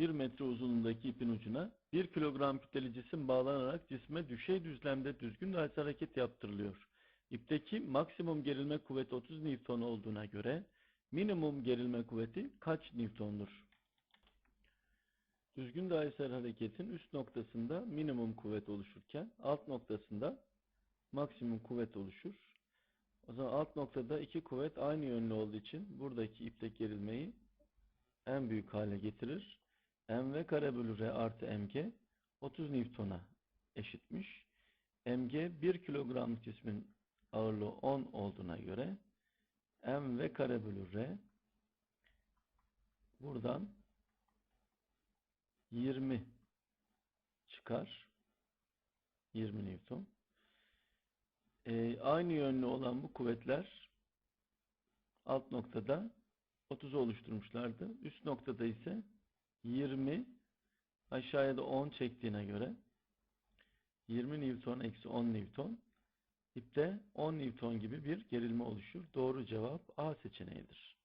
1 metre uzunluğundaki ipin ucuna 1 kilogram kütleli cisim bağlanarak cisme düşey düzlemde düzgün dairesel hareket yaptırılıyor. İpteki maksimum gerilme kuvveti 30 Newton olduğuna göre minimum gerilme kuvveti kaç Newton'dur? Düzgün dairesel hareketin üst noktasında minimum kuvvet oluşurken alt noktasında maksimum kuvvet oluşur. O zaman alt noktada iki kuvvet aynı yönlü olduğu için buradaki ipteki gerilmeyi en büyük hale getirir. Mv kare bölü r artı mg 30 Newton'a eşitmiş. mg 1 kilogram cismin ağırlığı 10 olduğuna göre mv kare bölü r buradan 20 çıkar. 20 Newton. Ee, aynı yönlü olan bu kuvvetler alt noktada 30 oluşturmuşlardı. Üst noktada ise 20 aşağıya da 10 çektiğine göre 20 Newton eksi 10 Newton ipte 10 Newton gibi bir gerilme oluşur. Doğru cevap A seçeneğidir.